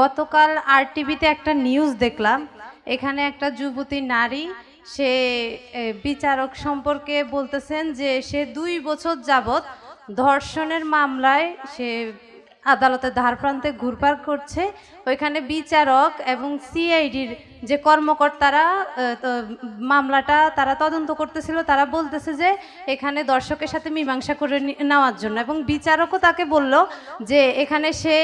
গতকাল আর টিভিতে একটা নিউজ দেখলাম। এখানে একটা যুবতী নারী, সে বিচারক সম্পর্কে বলতেছেন যে সে দুই বছর যাবৎ ধর্ষণের মামলায় সে আদালতে ধারপ্রান্তে ঘুরপার করছে। ওইখানে বিচারক এবং সিআইডির যে কর্মকর্তারা মামলাটা তারা তদন্ত করতেছিল। তারা বলতেছে যে এখানে দর্শকের সাথে মীমাংসা করে নেওয়ার জন্য এবং বিচারকও তাকে বলল যে এখানে সে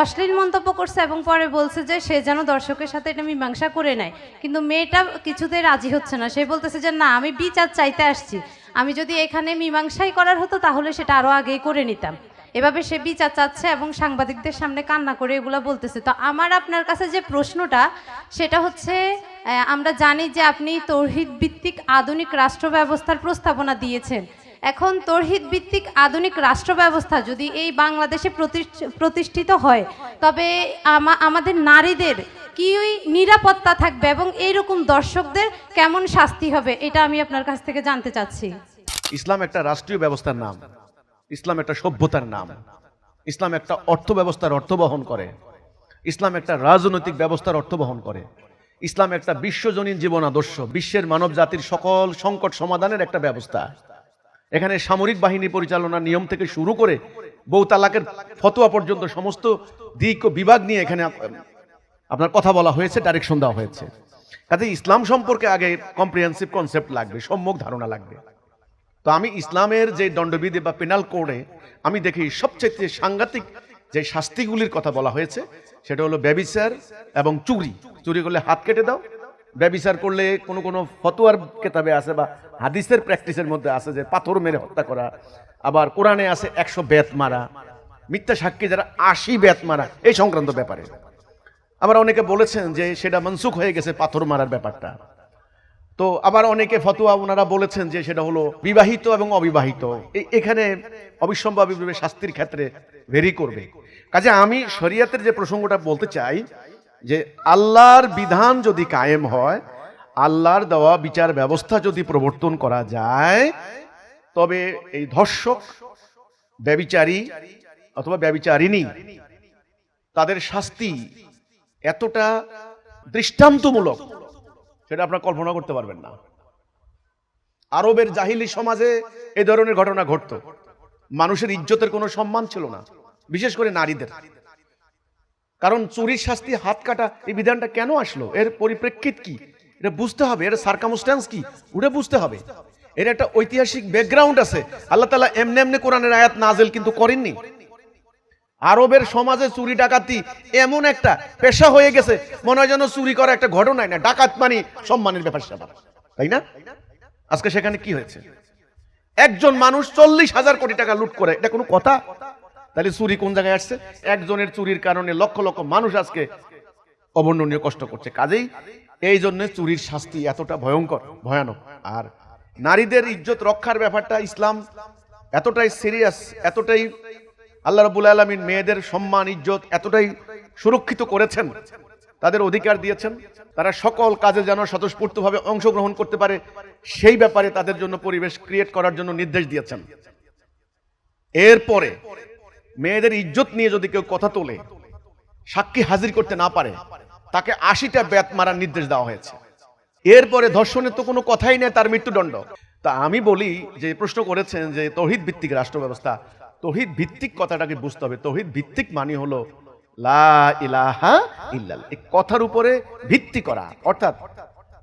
অশ্লীল মন্তব্য করছে এবং পরে বলছে যে সে যেন দর্শকের সাথে এটা মীমাংসা করে নেয়। কিন্তু মেয়েটা কিছুতেই রাজি হচ্ছে না। সে বলতেছে যে না, আমি বিচার চাইতে আসছি। আমি যদি এখানে মীমাংসাই করার হতো তাহলে সেটা আরও আগেই করে নিতাম। এভাবে সে বিচার চাচ্ছে এবং সাংবাদিকদের সামনে কান্না করে এগুলো বলতেছে। তো আমার আপনার কাছে যে প্রশ্নটা, সেটা হচ্ছে আমরা জানি যে আপনি তৌহিদ ভিত্তিক আধুনিক রাষ্ট্র ব্যবস্থার প্রস্তাবনা দিয়েছেন। এখন তৌহিদ ভিত্তিক আধুনিক রাষ্ট্র ব্যবস্থা যদি এই বাংলাদেশে প্রতিষ্ঠ- প্রতিষ্ঠিত হয়, তবে আমাদের নারীদের কি ওই নিরাপত্তা থাকবে এবং এইরকম দর্শকদের কেমন শাস্তি হবে, এটা আমি আপনার কাছ থেকে জানতে চাচ্ছি। ইসলাম একটা রাষ্ট্রীয় ব্যবস্থার নাম। ইসলাম একটা সভ্যতার নাম। ইসলাম একটা অর্থ ব্যবস্থার অর্থ বহন করে। ইসলাম একটা রাজনৈতিক ব্যবস্থার অর্থ বহন করে। ইসলাম একটা বিশ্বজনীন জীবন আদর্শ। বিশ্বের মানব জাতির সকল সংকট সমাধানের একটা ব্যবস্থা। এখানে সামরিক বাহিনী পরিচালনার নিয়ম থেকে শুরু করে বউ তালাকের ফতোয়া পর্যন্ত সমস্ত দিক ও বিভাগ নিয়ে এখানে আপনার কথা বলা হয়েছে ডাইরেকশন দেওয়া হয়েছে। কাজে ইসলাম সম্পর্কে আগে কম্প্রিহেন্সিভ কনসেপ্ট লাগবে, সম্যক ধারণা লাগবে। তো আমি ইসলামের যে দণ্ডবিধি বা পেনাল কোডে আমি দেখি সবচেয়ে সাংঘাতিক যে শাস্তিগুলির কথা বলা হয়েছে, সেটা হলো ব্যবিচার এবং চুরি। চুরি করলে হাত কেটে দাও, ব্যবিচার করলে কোনো কোনো ফতোয়ার কেতাবে আছে বা হাদিসের প্র্যাকটিসের মধ্যে আছে যে পাথর মেরে হত্যা করা, আবার কোরআনে আছে একশো বেত মারা, মিথ্যা সাক্ষী যারা আশি বেত মারা, এই সংক্রান্ত ব্যাপারে। আবার অনেকে বলেছেন যে সেটা মনসুখ হয়ে গেছে পাথর মারার ব্যাপারটা। তো আবার অনেকে ফতোয়া ওনারা বলেছেন যে সেটা হলো বিবাহিত এবং অবিবাহিত। এখানে অবিসম্ভাবীভাবে শাস্তির ক্ষেত্রে ভেরি করবে। কাজে আমি শরিয়াতের যে প্রসঙ্গটা বলতে চাই, যে আল্লাহর বিধান যদি কায়েম হয়, আল্লাহর দেওয়া বিচার ব্যবস্থা যদি প্রবর্তন করা যায়, তবে এই ধর্ষক, ব্যবিচারী অথবা ব্যবিচারিণী, তাদের শাস্তি এতটা দৃষ্টান্তমূলক সেটা আপনারা কল্পনা করতে পারবেন না। আরবের জাহিলি সমাজে এ ধরনের ঘটনা ঘটতো। মানুষের ইজ্জতের কোনো সম্মান ছিল না, বিশেষ করে নারীদের। কারণ চুরির শাস্তি, হাত কাটা এই বিধানটা কেন আসলো? এর পরিপ্রেক্ষিত কি? এটা বুঝতে হবে, এর সার্কামস্ট্যান্স কি? ওটা বুঝতে হবে। এর একটা ঐতিহাসিক ব্যাকগ্রাউন্ড আছে। আল্লাহ তালা এমনি এমনি কোরআনের আয়াত নাজেল কিন্তু করেননি। আরবের সমাজে চুরি ডাকাতি এমন একটা পেশা হয়ে গেছে, মনে হয় যেন চুরি করা একটা ঘটনাই না, ডাকাত মানে সম্মানের ব্যাপার স্যাপার তাই না? আজকে সেখানে কি হয়েছে? একজন মানুষ চল্লিশ হাজার কোটি টাকা লুট করে, এটা কোনো কথা? তাহলে চুরি কোন জায়গায় আসছে? একজনের চুরির কারণে লক্ষ লক্ষ মানুষ আজকে অবর্ণনীয় কষ্ট করছে। কাজেই এই জন্য চুরির শাস্তি এতটা ভয়ঙ্কর, ভয়ানক। আর নারীদের ইজ্জত রক্ষার ব্যাপারটা ইসলাম এতটাই সিরিয়াস এতটাই আল্লাহ রাবুল আলমিন মেয়েদের সম্মান, ইজ্জত এতটাই সুরক্ষিত করেছেন, তাদের অধিকার দিয়েছেন, তারা সকল কাজে যেন স্বতঃস্ফূর্তভাবে অংশগ্রহণ করতে পারে, সেই ব্যাপারে তাদের জন্য পরিবেশ ক্রিয়েট করার জন্য নির্দেশ দিয়েছেন। এরপরে মেয়েদের ইজ্জত নিয়ে যদি কেউ কথা তোলে, সাক্ষী হাজির করতে না পারে, তাকে আশিটা ব্যাত মারার নির্দেশ দেওয়া হয়েছে। এরপরে ধর্ষণের তো কোনো কথাই নেই, তার মৃত্যুদণ্ড। তা আমি বলি যে, প্রশ্ন করেছেন যে, তহিদ ভিত্তিক রাষ্ট্র ব্যবস্থা তহিদ ভিত্তিক কথাটাকে বুঝতে হবে। তহিদ ভিত্তিক মানে হলো লা কথার উপরে ভিত্তি করা। অর্থাৎ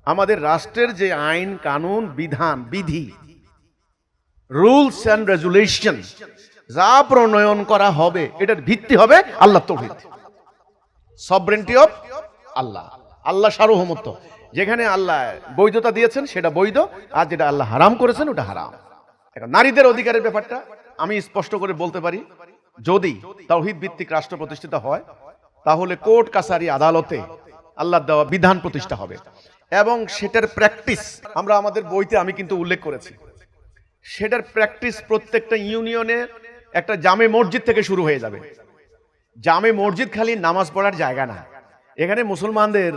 আমাদের রাষ্ট্রের যে আইন, কানুন, বিধান, বিধি, রুলস অ্যান্ড রেজুলেশন, যা প্রণয়ন করা হবে, এটার ভিত্তি হবে আল্লাহ তৌহিদ। সবরেন্টি অফ আল্লাহ। আল্লাহ সার্বভৌমত্ব। যেখানে আল্লাহ বৈধতা দিয়েছেন, সেটা বৈধ। আর যেটা আল্লাহ হারাম করেছেন, ওটা হারাম। নারীদের অধিকারের ব্যাপারটা। আমি স্পষ্ট করে বলতে পারি, যদি তাওহিদ ভিত্তিক রাষ্ট্র প্রতিষ্ঠিত হয়, তাহলে কোর্ট কাছারি আদালতে আল্লাহ দেওয়া বিধান প্রতিষ্ঠা হবে। এবং সেটার প্র্যাকটিস আমরা আমাদের বইতে আমি কিন্তু উল্লেখ করেছি। সেটার প্র্যাকটিস প্রত্যেকটা ইউনিয়নে একটা জামে মসজিদ থেকে শুরু হয়ে যাবে। জামে মসজিদ খালি নামাজ পড়ার জায়গা না। এখানে মুসলমানদের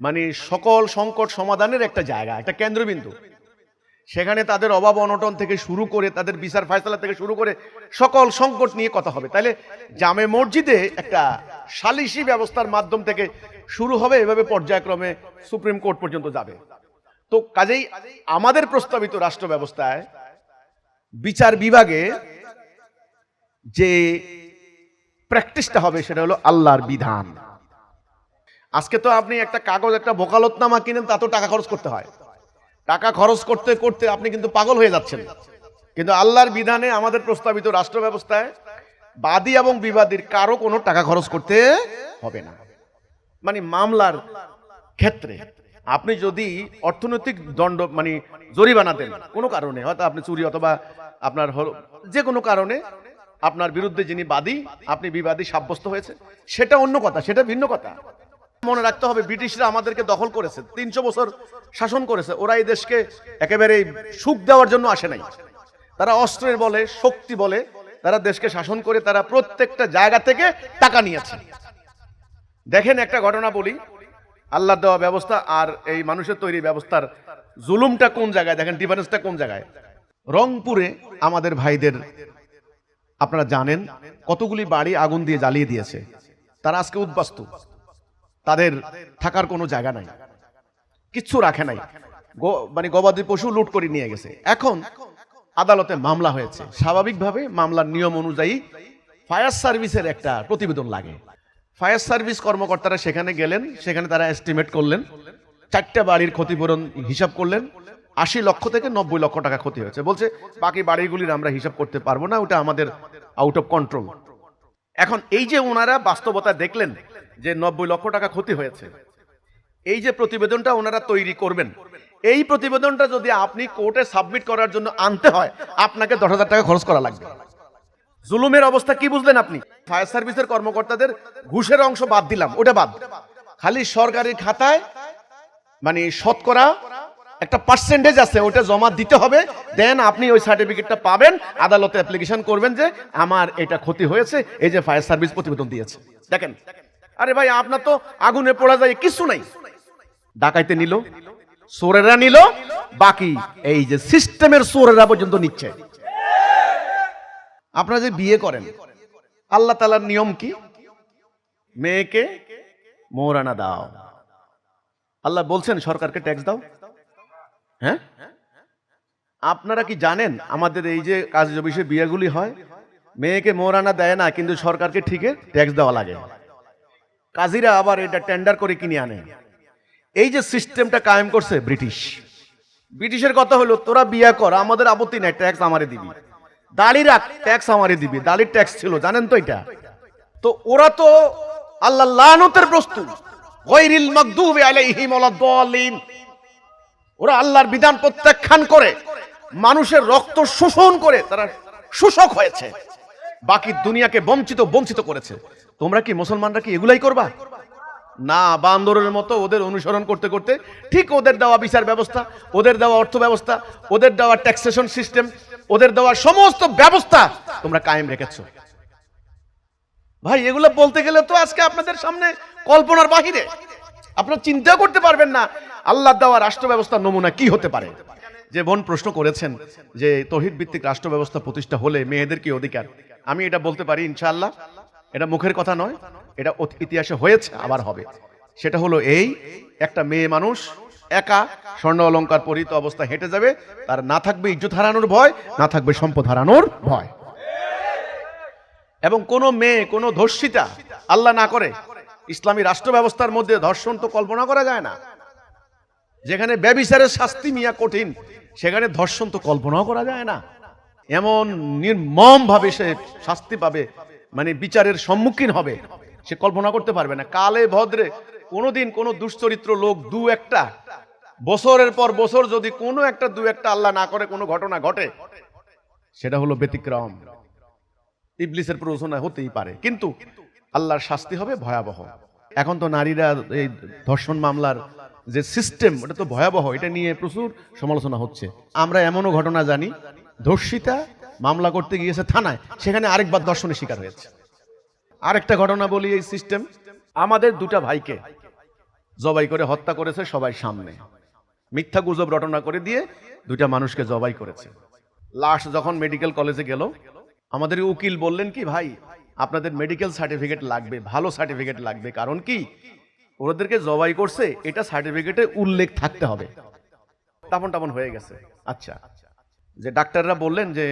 মানে সকল সংকট সমাধানের একটা জায়গা, একটা কেন্দ্রবিন্দু। সেখানে তাদের অভাব অনটন থেকে শুরু করে, তাদের বিচার ফয়সলা থেকে শুরু করে সকল সংকট নিয়ে কথা হবে। তাহলে জামে মসজিদে একটা সালিসি ব্যবস্থার মাধ্যম থেকে শুরু হবে, এভাবে পর্যায়ক্রমে সুপ্রিম কোর্ট পর্যন্ত যাবে। তো কাজেই আমাদের প্রস্তাবিত রাষ্ট্র ব্যবস্থায় বিচার বিভাগে যে প্র্যাকটিসটা হবে, সেটা হলো আল্লাহর বিধান। আজকে তো আপনি একটা কাগজ, একটা বোকালতনামা কিনেন, তা তো টাকা খরচ করতে হয়। টাকা খরচ করতে করতে আপনি কিন্তু পাগল হয়ে যাচ্ছেন। কিন্তু আল্লাহর বিধানে আমাদের প্রস্তাবিত রাষ্ট্র ব্যবস্থায় বাদী এবং বিবাদীর কারও কোনো টাকা খরচ করতে হবে না। মানে মামলার ক্ষেত্রে আপনি যদি অর্থনৈতিক দণ্ড মানে জরিমানা দেন, কোনো কারণে, হয়তো আপনি চুরি অথবা আপনার যে কোনো কারণে আপনার বিরুদ্ধে যিনি বাদী, আপনি বিবাদী সাব্যস্ত হয়েছে সেটা অন্য কথা, সেটা ভিন্ন কথা। মনে রাখতে হবে, ব্রিটিশরা আমাদেরকে দখল করেছে। তিনশো বছর শাসন করেছে। ওরা এই দেশকে একেবারে সুখ দেওয়ার জন্য আসে নাই। তারা অস্ত্রের বলে, শক্তি বলে, তারা দেশকে শাসন করে তারা প্রত্যেকটা জায়গা থেকে টাকা নিয়েছে। দেখেন একটা ঘটনা বলি আল্লাহ দেওয়া ব্যবস্থা আর এই মানুষের তৈরি ব্যবস্থার জুলুমটা কোন জায়গায়? দেখেন ডিফারেন্সটা কোন জায়গায়? রংপুরে আমাদের ভাইদের, আপনারা জানেন, কতগুলি বাড়ি আগুন দিয়ে জ্বালিয়ে দিয়েছে। তারা আজকে উদ্বাস্তু। তাদের থাকার কোনো জায়গা নাই। কিচ্ছু রাখে নাই। মানে গবাদি পশু লুট করে নিয়ে গেছে। এখন আদালতে মামলা হয়েছে। স্বাভাবিকভাবে মামলার নিয়ম অনুযায়ী ফায়ার সার্ভিসের একটা প্রতিবেদন লাগে। ফায়ার সার্ভিস কর্মকর্তারা সেখানে গেলেন, সেখানে তারা এস্টিমেট করলেন, চারটা বাড়ির ক্ষতিপূরণ হিসাব করলেন। আশি লক্ষ থেকে নব্বই লক্ষ টাকা ক্ষতি হয়েছে। বলছে, বাকি বাড়িগুলির আমরা হিসাব করতে পারব না, ওটা আমাদের আউট অফ কন্ট্রোল এখন এই যে ওনারা বাস্তবতা দেখলেন যে নব্বই লক্ষ টাকা ক্ষতি হয়েছে। এই যে প্রতিবেদনটা ওনারা তৈরি করবেন, এই প্রতিবেদনটা যদি আপনি কোর্টে সাবমিট করার জন্য আনতে হয়, আপনাকে দশ হাজার টাকা খরচ করা লাগবে। জুলুমের অবস্থা কি বুঝলেন আপনি? ফায়ার সার্ভিসের কর্মকর্তাদের ঘুষের অংশ বাদ দিলাম, ওটা বাদ। খালি সরকারি খাতায় মানে শতকরা একটা পার্সেন্টেজ আছে, ওটা জমা দিতে হবে। দেন আপনি ওই সার্টিফিকেটটা পাবেন, আদালতে অ্যাপ্লিকেশন করবেন যে, আমার এটা ক্ষতি হয়েছে, এই যে ফায়ার সার্ভিস প্রতিবেদন দিয়েছে। দেখেন আরে ভাই, আপনার তো আগুনে পড়া যায়, কিছু নাই। ডাকাইতে নিল সোরেরা নিল, বাকি এই যে সিস্টেমের সোরেরা পর্যন্ত নিচ্ছে। আপনারা যে বিয়ে করেন, আল্লাহ তালার নিয়ম কি? মেয়েকে মোরানা দাও। আল্লাহ বলছেন, সরকারকে ট্যাক্স দাও। হ্যাঁ? আপনারা কি জানেন, আমাদের এই যে কাজ অফিসে বিয়েগুলি হয়, মেয়েকে মোরানা দেয় না, কিন্তু সরকারকে ঠিকই ট্যাক্স দেওয়া লাগে। কাজীরা আবার এটা টেন্ডার করে কিনে আনে। এই যে সিস্টেমটা কায়েম করছে ব্রিটিশ। ব্রিটিশের কথা হলো, তোরা বিয়ে কর, আমাদের আপত্তি নাই ট্যাক্স আমারে দিবি। দাড়ি রাখ ট্যাক্স আমারে দিবি দাড়ির ট্যাক্স ছিল, জানেন তো এটা? তো ওরা তো আল্লাহ লানতের প্রস্তুত। গৈরিল মাগদুবি আলাইহিম ওয়ালাদ-দাল্লিন ওরা আল্লাহর বিধান প্রত্যাখ্যান করে, মানুষের রক্ত শোষণ করে, তারা শোষক হয়েছে। বাকি দুনিয়াকে বঞ্চিত বঞ্চিত করেছে। তোমরা কি মুসলমানরা কি এগুলাই করবা? না, বান্দরের মতো ওদের অনুসরণ করতে করতে ঠিক ওদের দেওয়া বিচার ব্যবস্থা, ওদের দেওয়া অর্থ ব্যবস্থা, ওদের দেওয়া ট্যাক্সেশন সিস্টেম ওদের দেওয়া সমস্ত ব্যবস্থা তোমরা কায়েম রেখেছো। ভাই, এগুলো বলতে গেলে তো আজকে আপনাদের সামনে কল্পনার বাহিরে। আপনারা চিন্তা করতে পারবেন না, আল্লাহ দেওয়া রাষ্ট্র ব্যবস্থার নমুনা কি হতে পারে। যে বোন প্রশ্ন করেছেন যে তহিদ ভিত্তিক রাষ্ট্র ব্যবস্থা প্রতিষ্ঠা হলে মেয়েদের কি অধিকার? আমি এটা বলতে পারি, ইনশাআল্লাহ। এটা মুখের কথা নয়, এটা ইতিহাসে হয়েছে, আবার হবে। সেটা হলো এই, একটা মেয়ে মানুষ একা স্বর্ণ অলংকার পরিত অবস্থা হেঁটে যাবে, তার না থাকবে ইজ্জত হারানোর ভয়, না থাকবে সম্পদ হারানোর ভয়। এবং কোন মেয়ে, কোন ধর্ষিতা আল্লাহ না করে, ইসলামী রাষ্ট্র ব্যবস্থার মধ্যে ধর্ষণ তো কল্পনা করা যায় না। যেখানে ব্যবিচারের শাস্তি মিয়া কঠিন, সেখানে ধর্ষণ তো কল্পনাও করা যায় না। এমন নির্মম ভাবে সে শাস্তি পাবে মানে বিচারের সম্মুখীন হবে, সে কল্পনা করতে পারবে না। কালে ভদ্রে কোনোদিন কোনো দুশ্চরিত্র লোক দু একটা, বছরের পর বছর যদি কোনো একটা দু একটা আল্লাহ না করে, কোনো ঘটনা ঘটে, সেটা হলো ব্যতিক্রম। ইবলিসের প্ররোচনা হতেই পারে। কিন্তু আল্লাহর শাস্তি হবে ভয়াবহ। এখন তো নারীরা এই ধর্ষণ মামলার যে সিস্টেম ওটা তো ভয়াবহ। এটা নিয়ে প্রচুর সমালোচনা হচ্ছে। আমরা এমনও ঘটনা জানি, ধর্ষিতা মামলা করতে গিয়েছে থানায়, সেখানে আরেকবার ধর্ষণের শিকার হয়েছে। আরেকটা ঘটনা বলি এই সিস্টেম আমাদের দুটা ভাইকে জবাই করে হত্যা করেছে সবাই সামনে। মিথ্যা গুজব রটনা করে দিয়ে দুইটা মানুষকে জবাই করেছে। লাশ যখন মেডিকেল কলেজে গেল, আমাদের উকিল বললেন কি, ভাই, আপনাদের মেডিকেল সার্টিফিকেট লাগবে, ভালো সার্টিফিকেট লাগবে। কারণ কি? ওদেরকে জবাই করছে, এটা সার্টিফিকেটে উল্লেখ থাকতে হবে। তাপন টাপন হয়ে গেছে। আচ্ছা যে ডাক্তাররা বললেন যে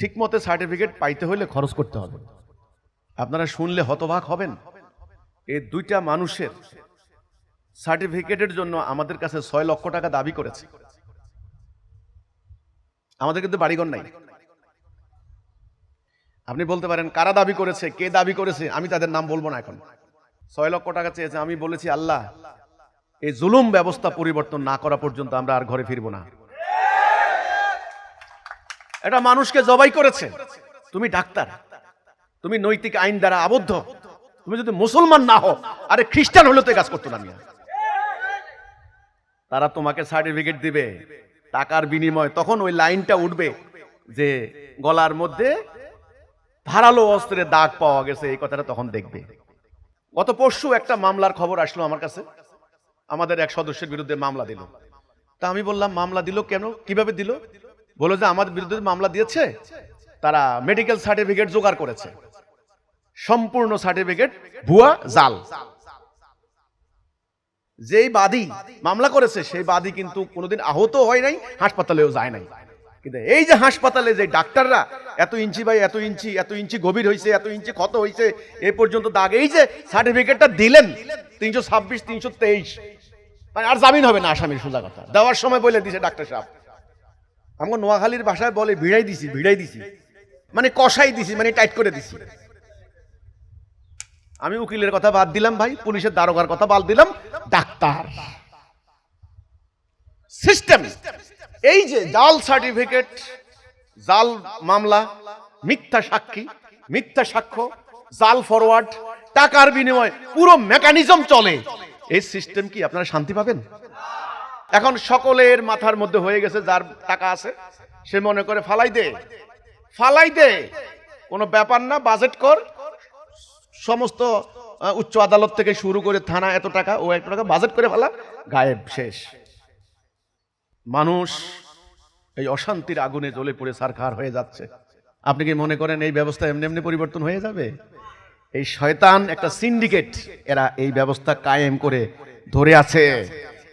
ঠিক মতো সার্টিফিকেট পাইতে হলে খরচ করতে হবে। আপনারা শুনলে হতবাক হবেন। এই দুইটা মানুষের সার্টিফিকেটের জন্য আমাদের কাছে ছয় লক্ষ টাকা দাবি করেছে। আমাদের কিন্তু বাড়িঘর নাই। আপনি বলতে পারেন, কারা দাবি করেছে, কে দাবি করেছে, আমি তাদের নাম বলব না এখন। ছয় লক্ষ টাকা চেয়েছে, আমি বলেছি, আল্লাহ, এই জুলুম ব্যবস্থা পরিবর্তন না করা পর্যন্ত আমরা আর ঘরে ফিরবো না। এটা মানুষকে জবাই করেছে। তুমি ডাক্তার, তুমি নৈতিক আইন দ্বারা আবদ্ধ। তুমি যদি মুসলমান না হও, আরে খ্রিস্টান হলে তো কাজ করতো না তারা তোমাকে সার্টিফিকেট দিবে, টাকার বিনিময় তখন ওই লাইনটা উঠবে যে গলার মধ্যে ধারালো অস্ত্রের দাগ পাওয়া গেছে, এই কথাটা তখন দেখবে। গত পরশু একটা মামলার খবর আসলো আমার কাছে। আমাদের এক সদস্যের বিরুদ্ধে মামলা দিল। তা আমি বললাম, মামলা দিল কেন? কীভাবে দিল? বলো যে আমাদের বিরুদ্ধে মামলা দিয়েছে, তারা মেডিকেল সার্টিফিকেট জোগাড় করেছে। সম্পূর্ণ সার্টিফিকেট ভুয়া জাল। যেই বাদী মামলা করেছে, সেই বাদী কিন্তু কোনোদিন আহত হয় নাই, হাসপাতালেও যায় নাই। কিন্তু এই যে হাসপাতালে যে ডাক্তাররা এত ইঞ্চি বাই এত ইঞ্চি এত ইঞ্চি গভীর হয়েছে এত ইঞ্চি ক্ষত হয়েছে এ পর্যন্ত দাগ, এই যে সার্টিফিকেটটা দিলেন তিনশো ছাব্বিশ, তিনশো তেইশ মানে আর জামিন হবে না আসামির সোজা কথা। দেওয়ার সময় বলে দিছে ডাক্তার সাহেব। আমাকে নোয়াখালীর ভাষায় বলে, ভিড়াই দিছি ভিড়াই দিছি। মানে কষাই দিছি মানে টাইট করে দিছি। আমি উকিলের কথা বাদ দিলাম ভাই, পুলিশের দারোগার কথা বাদ দিলাম, ডাক্তার। সিস্টেম। এই যে জাল সার্টিফিকেট, জাল মামলা, মিথ্যা সাক্ষী, মিথ্যা সাক্ষ্য, জাল ফরওয়ার্ড টাকার বিনিময় পুরো মেকানিজম চলে। এই সিস্টেম কি আপনারা শান্তি পাবেন? এখন সকলের মাথার মধ্যে হয়ে গেছে যার টাকা আছে, সে মনে করে ফালাই দে। ফালাই দে। কোনো ব্যাপার না, বাজেট কর। সমস্ত উচ্চ আদালত থেকে শুরু করে থানা এত টাকা, ও এত টাকা, বাজেট করে ফেলা, গায়েব শেষ। মানুষ এই অশান্তির আগুনে জ্বলে পড়ে সারখার হয়ে যাচ্ছে। আপনি কি মনে করেন এই ব্যবস্থা এমনি এমনি পরিবর্তন হয়ে যাবে? এই শয়তান একটা সিন্ডিকেট, এরা এই ব্যবস্থা কায়েম করে ধরে আছে।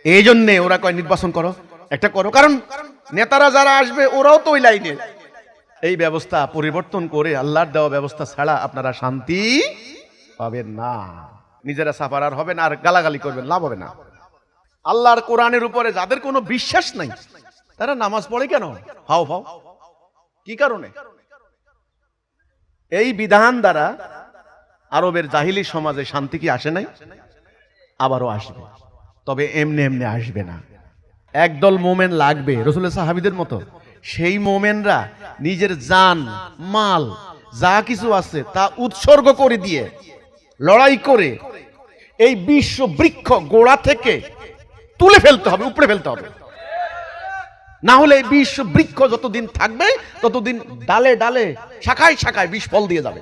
এই জন্যে ওরা কয়, নির্বাচন করো। একটা করো। কারণ নেতারা যারা আসবে, ওরাও তো ওই লাইনে। এই ব্যবস্থা পরিবর্তন করে আল্লাহর দেওয়া ব্যবস্থা ছাড়া আপনারা শান্তি পাবেন না। নিজেরা সাফারার না, আর গালাগালি করবেন, লাভ হবে না। আল্লাহর কোরআনের উপরে যাদের কোনো বিশ্বাস নাই, তারা নামাজ পড়ে কেন? হাও হাও। কি কারণে? এই বিধান দ্বারা আরবের জাহিলি সমাজে শান্তি কি আসে নাই? আবারও আসবে। তবে এমনি এমনি আসবে না। একদল মোমেন লাগবে, রসুলের সাহাবিদের মতো। সেই মোমেনরা নিজের জান, মাল, যা কিছু আছে তা উৎসর্গ করে দিয়ে, লড়াই করে এই বিশ্ব বৃক্ষ গোড়া থেকে তুলে ফেলতে হবে উপড়ে ফেলতে হবে। না হলে এই বিশ্ব বৃক্ষ যতদিন থাকবে, ততদিন ডালে ডালে, শাখায় শাখায় বিষ ফল দিয়ে যাবে।